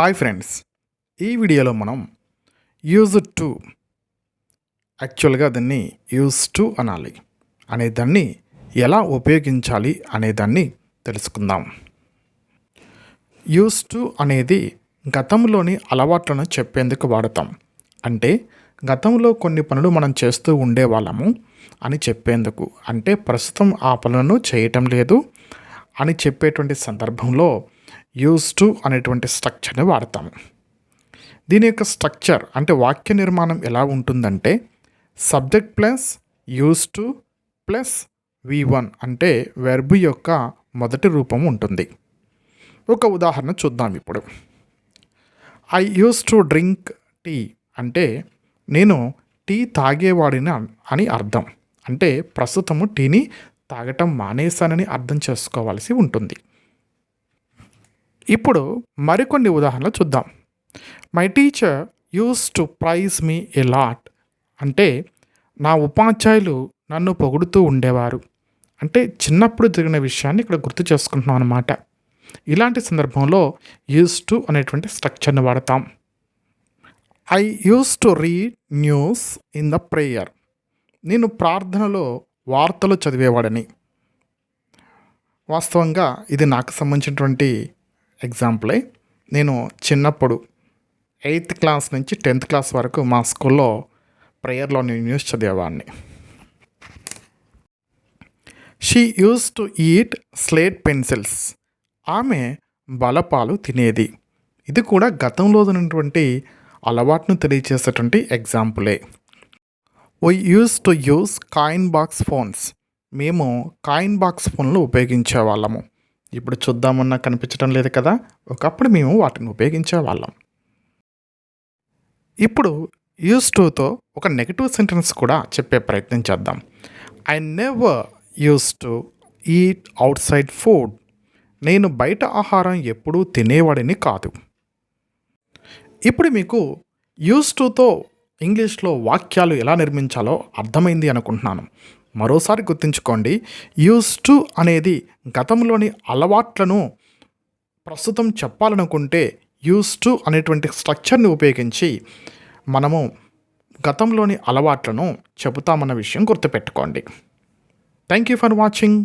Hi friends ఈ వీడియోలో మనం యూజ్ టు యాక్చువల్గా దాన్ని యూజ్ టు అనాలి. అనే దాన్ని ఎలా ఉపయోగించాలి అనే దాన్ని తెలుసుకుందాం. యూస్ టు అనేది గతంలోని అలవాట్లను చెప్పేందుకు వాడతాం. అంటే గతంలో కొన్ని పనులు మనం చేస్తూ ఉండేవాళ్ళము అని చెప్పేందుకు. అంటే ప్రస్తుతం ఆ పనులను చేయటం లేదు అని చెప్పేటువంటి సందర్భంలో యూస్ టు అనేటువంటి స్ట్రక్చర్ని వాడతాము దీని యొక్క స్ట్రక్చర్ అంటే వాక్య నిర్మాణం ఎలా ఉంటుందంటే subject plus used to plus V one అంటే వెర్బ్ యొక్క మొదటి రూపం ఉంటుంది. ఒక ఉదాహరణ చూద్దాం ఇప్పుడు. I used to drink tea అంటే నేను టీ తాగేవాడిని అని అర్థం. అంటే ప్రస్తుతము టీని తాగటం మానేశానని అర్థం చేసుకోవాల్సి ఉంటుంది. ఇప్పుడు మరికొన్ని ఉదాహరణలు చూద్దాం. My teacher used to praise me a lot అంటే నా ఉపాధ్యాయులు నన్ను పొగుడుతూ ఉండేవారు. అంటే చిన్నప్పుడు జరిగిన విషయాన్ని ఇక్కడ గుర్తు చేసుకుంటున్నాం అనమాట ఇలాంటి సందర్భంలో యూస్ టు అనేటువంటి స్ట్రక్చర్ని వాడతాం. I used to read news in the prayer నేను ప్రార్థనలో వార్తలు చదివేవాడని. వాస్తవంగా ఇది నాకు సంబంధించినటువంటి ఎగ్జాంపులే నేను చిన్నప్పుడు ఎయిత్ క్లాస్ నుంచి టెన్త్ క్లాస్ వరకు మా స్కూల్లో ప్రేయర్లో నేను news చదివేవాడిని. She use to eat slate pencils ఆమె బలపాలు తినేది. ఇది కూడా గతంలో ఉన్నటువంటి అలవాటును తెలియజేసేటువంటి ఎగ్జాంపులే we used to use coin box phones మేము కాయిన్ బాక్స్ ఫోన్లు ఉపయోగించే వాళ్ళము ఇప్పుడు చూద్దామన్నా కనిపించడం లేదు కదా? ఒకప్పుడు మేము వాటిని ఉపయోగించే వాళ్ళం ఇప్పుడు యూస్ టుతో ఒక నెగిటివ్ సెంటెన్స్ కూడా చెప్పే ప్రయత్నం చేద్దాం. I never used to eat outside food నేను బయట ఆహారం ఎప్పుడూ తినేవాడిని కాదు. ఇప్పుడు మీకు యూస్ టుతో ఇంగ్లీష్లో వాక్యాలు ఎలా నిర్మించాలో అర్థమైంది అనుకుంటున్నాను. మరోసారి గుర్తుంచుకోండి యూస్ టు అనేది గతంలోని అలవాట్లను ప్రస్తుతం చెప్పాలనుకుంటే యూస్ టు అనేటువంటి స్ట్రక్చర్ని ఉపయోగించి మనము గతంలోని అలవాట్లను చెబుతామన్న విషయం గుర్తుపెట్టుకోండి. Thank you for watching.